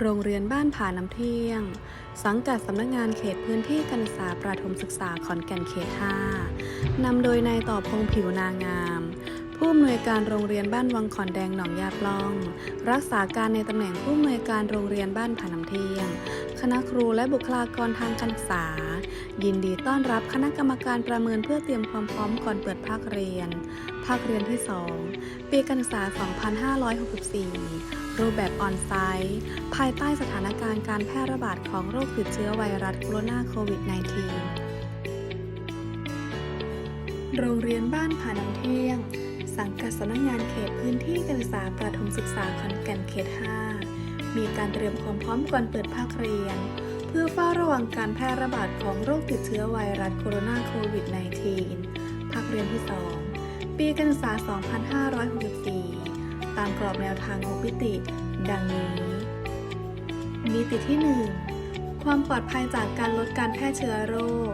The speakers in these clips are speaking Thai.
โรงเรียนบ้านผาน้ำเที่ยง สังกัดสำนักงานเขตพื้นที่การศึกษาประถมศึกษาขอนแก่นเขต 5 นำโดยนายต่อพงผิวนางาม ผู้อำนวยการโรงเรียนบ้านวังขอนแดงหนองยาปล้อง รักษาการในตำแหน่งผู้อำนวยการโรงเรียนบ้านผาน้ำเที่ยง คณะครูและบุคลากรทางการศึกษา ยินดีต้อนรับคณะกรรมการประเมินเพื่อเตรียมความพร้อมก่อนเปิดภาคเรียน ภาคเรียนที่ 2 ปีการศึกษา 2564 รูปแบบออนไซต์ภายใต้สถานการณ์การแพร่ระบาดของโรคติดเชื้อไวรัสโคโรนาโควิด -19 โรงเรียนบ้านผาน้ำเที่ยง สังกัดสำนักงานเขตพื้นที่การศึกษาประถมศึกษาขอนแก่นเขต 5 มีการเตรียมความพร้อมก่อนเปิดภาคเรียน เพื่อเฝ้าระวังการแพร่ระบาดของโรคติดเชื้อไวรัสโคโรนาโควิด -19 ภาคเรียนที่ 2 ปีการศึกษา 2564 ตามกรอบแนวทาง6มิติ ดังนี้ มิติที่ 1 ความปลอดภัยจากการลดการแพร่เชื้อโรค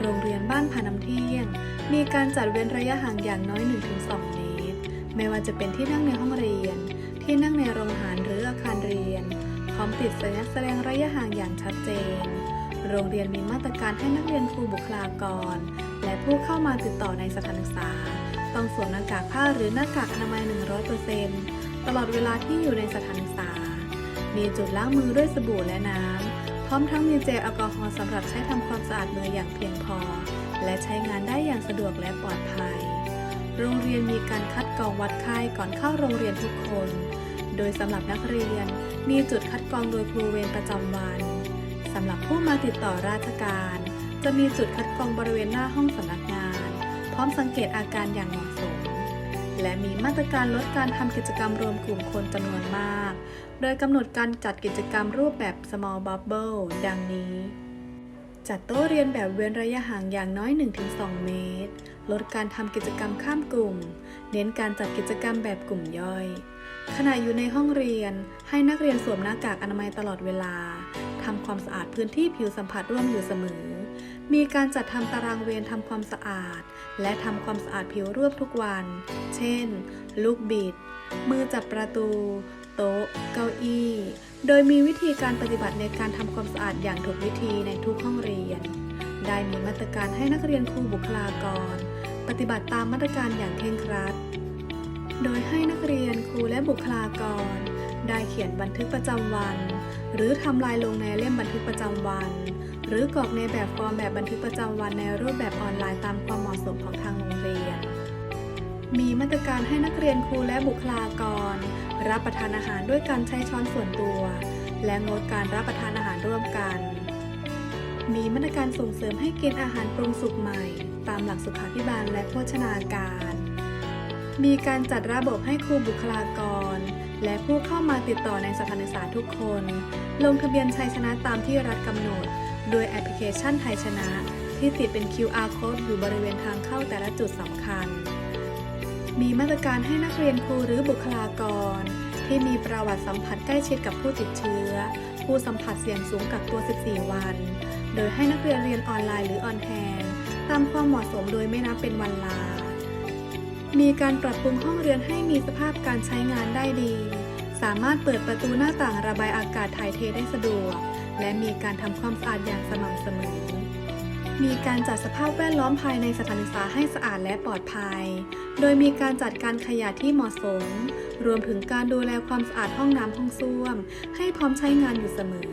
โรงเรียนบ้านผาน้ำเที่ยง มีการจัดเว้นระยะห่างอย่างน้อย 1-2 เมตร ไม่ว่าจะเป็นที่นั่งในห้องเรียน ที่นั่งในโรงอาหารหรืออาคารเรียน พร้อมติดสัญลักษณ์แสดงระยะห่างอย่างชัดเจน โรงเรียนมีมาตรการให้นักเรียนครูบุคลากร และผู้เข้ามาติดต่อในสถานศึกษา ต้องสวมหน้ากากผ้าหรือหน้ากากอนามัย 100%ตลอดเวลาที่อยู่ในสถานศึกษา มีจุดล้างมือด้วยสบู่และน้ำ พร้อมทั้งมีเจลแอลกอฮอล์สำหรับใช้ทำความสะอาดมืออย่างเพียงพอ และใช้งานได้อย่างสะดวกและปลอดภัย โรงเรียนมีการคัดกรองวัดไข้ก่อนเข้าโรงเรียนทุกคน โดยสำหรับนักเรียน มีจุดคัดกรองโดยครูเวรประจำวันสำหรับผู้มาติดต่อราชการ จะมีจุดคัดกรองบริเวณหน้าห้องสำนักงา พร้อมสังเกตอาการอย่างเหมาะสม และมีมาตรการลดการทำกิจกรรมรวมกลุ่มคนจำนวนมาก โดยกำหนดการจัดกิจกรรมรูปแบบ small bubble ดังนี้ จัดโต๊ะเรียนแบบเว้นระยะห่างอย่างน้อย 1-2 เมตร ลดการทำกิจกรรมข้ามกลุ่ม เน้นการจัดกิจกรรมแบบกลุ่มย่อยขณะอยู่ในห้องเรียน ให้นักเรียนสวมหน้ากากอนามัยตลอดเวลา ทำความสะอาดพื้นที่ผิวสัมผัสร่วมอยู่เสมอ มีการจัดทำตารางเวรทำความสะอาด และทำความสะอาดผิวร่วมทุกวัน เช่น ลูกบิด มือจับประตู โต๊ะ เก้าอี้ โดยมีวิธีการปฏิบัติในการทำความสะอาดอย่างถูกวิธีในทุกห้องเรียน ได้มีมาตรการให้นักเรียนครูบุคลากร ปฏิบัติตามมาตรการอย่างเคร่งครัด โดยให้นักเรียนครูและบุคลากร ได้เขียนบันทึกประจำวัน หรือทำลายลงในเล่มบันทึกประจำวัน หรือกรอกในแบบฟอร์มแบบบันทึกประจำวันในรูปแบบออนไลน์ตามความเหมาะสมของทางโรงเรียน มีมาตรการให้นักเรียนครูและบุคลากร รับประทานอาหารด้วยการใช้ช้อนส่วนตัว และงดการรับประทานอาหารร่วมกัน มีมาตรการส่งเสริมให้กินอาหารปรุงสุกใหม่ ตามหลักสุขาภิบาลและโภชนาการ มีการจัดระบบให้ครูบุคลากร และผู้เข้ามาติดต่อในสถานศึกษาทุกคน ลงทะเบียนชัยชนะตามที่รัฐกำหนด โดยแอปพลิเคชันไทยชนะ ที่ติดเป็น QR code อยู่บริเวณทางเข้าแต่ละจุดสำคัญ มีมาตรการให้นักเรียนครูหรือบุคลากร ที่มีประวัติสัมผัสใกล้ชิดกับผู้ติดเชื้อ ผู้สัมผัสเสี่ยงสูงกักตัว 14 วัน โดยให้นักเรียนเรียนออนไลน์หรือออนแฮนตามความเหมาะสมโดยไม่นับเป็นวันลา มีการปรับปรุงห้องเรียนให้มีสภาพการใช้งานได้ดี สามารถเปิดประตูหน้าต่างระบายอากาศถ่ายเทได้สะดวก และมีการทำความสะอาดอย่างสม่ำเสมอ มีการจัดสภาพแวดล้อมภายในสถานศึกษาให้สะอาดและปลอดภัย โดยมีการจัดการขยะที่เหมาะสม รวมถึงการดูแลความสะอาดห้องน้ำห้องส้วม ให้พร้อมใช้งานอยู่เสมอ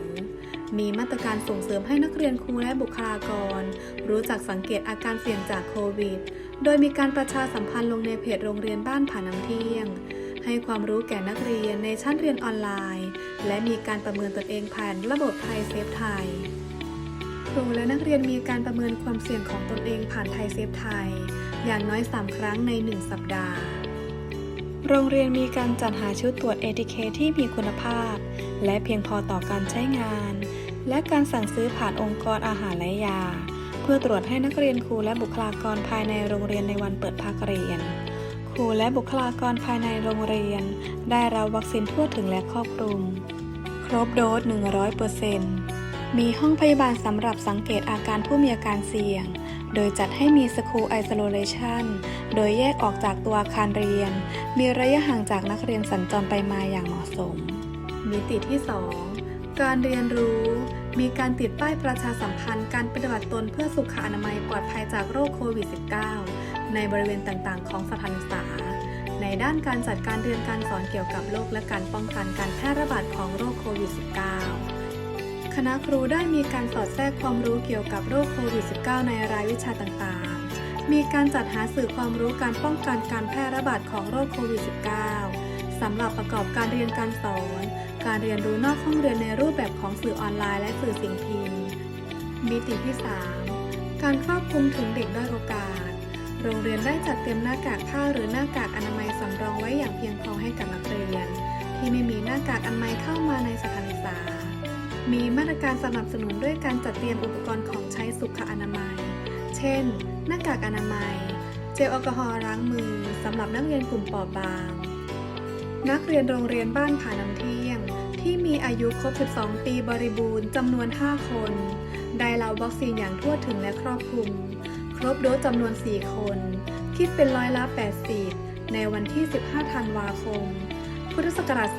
มีมาตรการส่งเสริมให้นักเรียนครูและบุคลากร รู้จักสังเกตอาการเสี่ยงจากโควิด โดยมีการประชาสัมพันธ์ลงในเพจโรงเรียนบ้านผาน้ำเที่ยงให้ความรู้แก่นักเรียนในชั้นเรียนออนไลน์ และมีการประเมินตนเองผ่านระบบไทยเซฟไทยครูและนักเรียนมีการประเมินความเสี่ยงของตนเองผ่านไทยเซฟไทย อย่างน้อย 3 ครั้งใน 1 สัปดาห์ โรงเรียนมีการจัดหาชุดตรวจ ATK ที่มีคุณภาพ และเพียงพอต่อการใช้งาน และการสั่งซื้อผ่านองค์กรอาหารและยา เพื่อตรวจให้นักเรียนครูและบุคลากรภายในโรงเรียนในวันเปิดภาคเรียน รูและบุคลากรภายในโรงเรียน ได้รับวัคซีนทั่วถึงและครอบคลุม ครบโดส 100%มีห้องพยาบาลสำหรับสังเกตอาการผู้มีอาการเสี่ยง โดยจัดให้มีสคูลไอโซเลชันโดยแยกออกจากตัวอาคารเรียน มีระยะห่างจากนักเรียนสัญจรไปมาอย่างเหมาะสม มิติที่ 2 การเรียนรู้มีการติดป้ายประชาสัมพันธ์การปฏิบัติตนเพื่อสุขอนามัยปลอดภัยจากโรคโควิด -19 ในบริเวณต่างๆ ของสถานศึกษา ในด้านการจัดการเรียนการสอนเกี่ยวกับโรคและการป้องกันการแพร่ระบาดของโรคโควิด -19 คณะครูได้มีการสอดแทรกความรู้เกี่ยวกับโรคโควิด -19 ในรายวิชาต่างๆ มีการจัดหาสื่อความรู้การป้องกันการแพร่ระบาดของโรคโควิด -19 สำหรับประกอบการเรียนการสอน การเรียนรู้นอกห้องเรียนในรูปแบบของสื่อออนไลน์และสื่อสิ่งพิมพ์มิติที่ 3 การครอบคลุมถึงเด็กด้อยโอกาส โรงเรียนได้จัดเตรียมหน้ากากผ้าหรือหน้ากากอนามัยสำรองไว้อย่างเพียงพอให้กับนักเรียน ที่ไม่มีหน้ากากอนามัยเข้ามาในสถานศึกษา มีมาตรการสนับสนุนด้วยการจัดเตรียมอุปกรณ์ของใช้สุขอนามัย เช่น หน้ากากอนามัย เจลแอลกอฮอล์ล้างมือสำหรับนักเรียนกลุ่มเปราะบาง นักเรียนโรงเรียนบ้านผาน้ำเที่ยง ที่มีอายุครบ 12 ปีบริบูรณ์จำนวน 5 คน ได้รับวัคซีนอย่างทั่วถึงและครอบคลุม ครบโดสจำนวน 4 คน คิดเป็นร้อยละ 80 ในวันที่ 15 ธันวาคม พุทธศักราช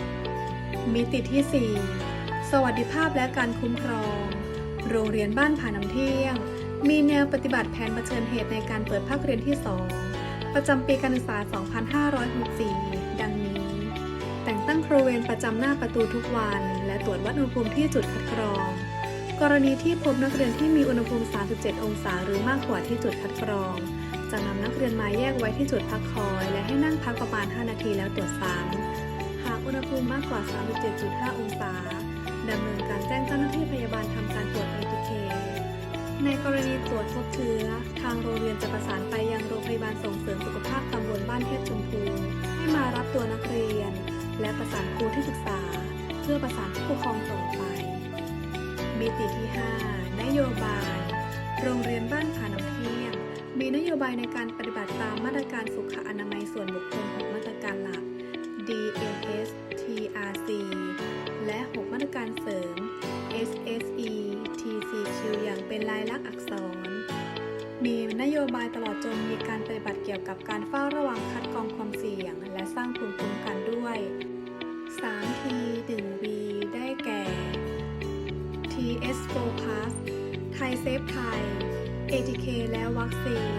2564 มิติที่ 4 สวัสดิภาพและการคุ้มครอง โรงเรียนบ้านผาน้ำเที่ยง มีแนวปฏิบัติแผนเผชิญเหตุในการเปิดภาคเรียนที่ 2 ประจำปีการศึกษา 2564 ดังนี้ แต่งตั้งครูเวรประจำหน้าประตูทุกวัน และตรวจวัดอุณหภูมิที่จุดคัดกรอง กรณีที่พบนักเรียนที่มีอุณหภูมิ 37 องศา หรือมากกว่าที่จุดคัดกรอง จะนำนักเรียนมาแยกไว้ที่จุดพักคอย และให้นั่งพักประมาณ 5 นาทีแล้วตรวจซ้ำหากอุณหภูมิมากกว่า 37.5 องศาดำเนินการแจ้งเจ้าหน้าที่พยาบาลทำการตรวจ ATK ในกรณีตรวจพบเชื้อ ทางโรงเรียนจะประสานไปยังโรงพยาบาลส่งเสริมสุขภาพตำบลบ้านเทพชมพูให้มารับตัวนักเรียน และประสานครูที่ศึกษา เพื่อประสานผู้ปกครองต่อ มิติที่ 5 นโยบาย โรงเรียนบ้านผาน้ำเที่ยง มีนโยบายในการปฏิบัติตามมาตรการสุขอนามัยส่วนบุคคล6มาตรการหลัก DNS TRC และ 6 มาตรการเสริม SSE TCQ อย่างเป็นลายลักษณ์อักษร มีนโยบายตลอดจนมีการปฏิบัติเกี่ยวกับการเฝ้าระวังคัดกรองความเสี่ยง และสร้างภูมิคุ้มกันด้วย 3T 1 V ได้แก่ TS4 Plus ไทยเซฟไทย ATK และวัคซีน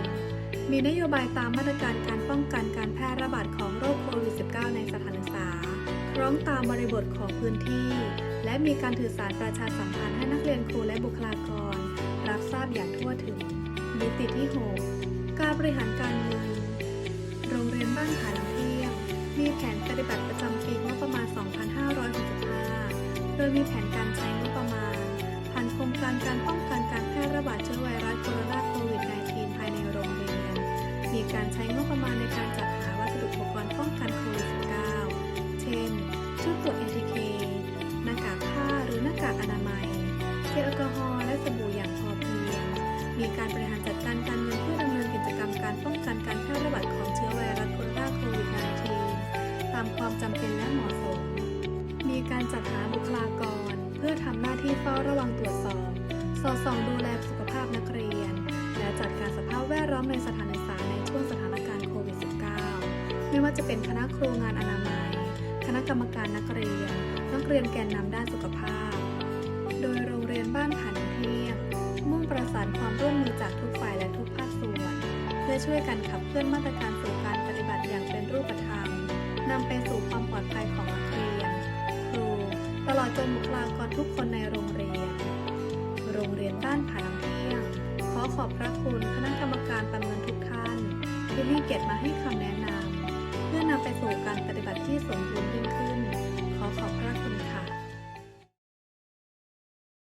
มีนโยบายตามมาตรการการป้องกันการแพร่ระบาดของโรคโควิด -19 ในสถานศึกษา คล้องตามบริบทของพื้นที่ และมีการถือสารประชาสัมพันธ์ให้นักเรียนครูและบุคลากร รับทราบอย่างทั่วถึงมิติที่ 6 การบริหารการเงิน โรงเรียนบ้านผาน้ำเที่ยง มีแผนปฏิบัติประจำปีงบประมาณ 2565 โดยมีแผนการใช้งบประมาณ ครงการการป้องกันการแพร่ระบาดเชื้อไวรัสโคโรนาโควิด -19 ภายในโรงเรียน มีการใช้งบประมาณในการจัดหาวัสดุอุปกรณ์ป้องกันโควิด -19 เช่น ชุดตรวจ ATK หน้ากากผ้าหรือหน้ากากอนามัยเจลแอลกอฮอล์และสบู่อย่างพอเพียง มีการบริหารจัดการการเงินเพื่อดำเนินกิจกรรมการป้องกันการแพร่ระบาดของเชื้อไวรัสโคโรนาโควิด -19 ตามความจำเป็นและเหมาะสม มีการจัดหาบุ พื่อทำหน้าที่เฝ้าระวังตรวจสอบ สอดส่องดูแลสุขภาพนักเรียน และจัดการสภาพแวดล้อมในสถานศึกษาในช่วงสถานการณ์โควิด -19 ไม่ว่าจะเป็นคณะครูงานอนามัย คณะกรรมการนักเรียน นักเรียนแกนนำด้านสุขภาพ โดยโรงเรียนบ้านผานเที่ยง มุ่งประสานความร่วมมือจากทุกฝ่ายและทุกภาคส่วน เพื่อช่วยกันขับเคลื่อนมาตรการสู่การปฏิบัติอย่างเป็นรูปธรรมนำไปสู่ความปลอดภัยของนักเรียน วนบุคลากรทุกคนในโรงเรียน โรงเรียนบ้านผ่าน้ำเที่ยง ขอขอบพระคุณคณะกรรมการประเมินทุกท่านที่ให้เกียรติมาให้คำแนะนำเพื่อนำไปสู่การปฏิบัติที่สมบูรณ์ยิ่งขึ้น ขอขอบพระคุณ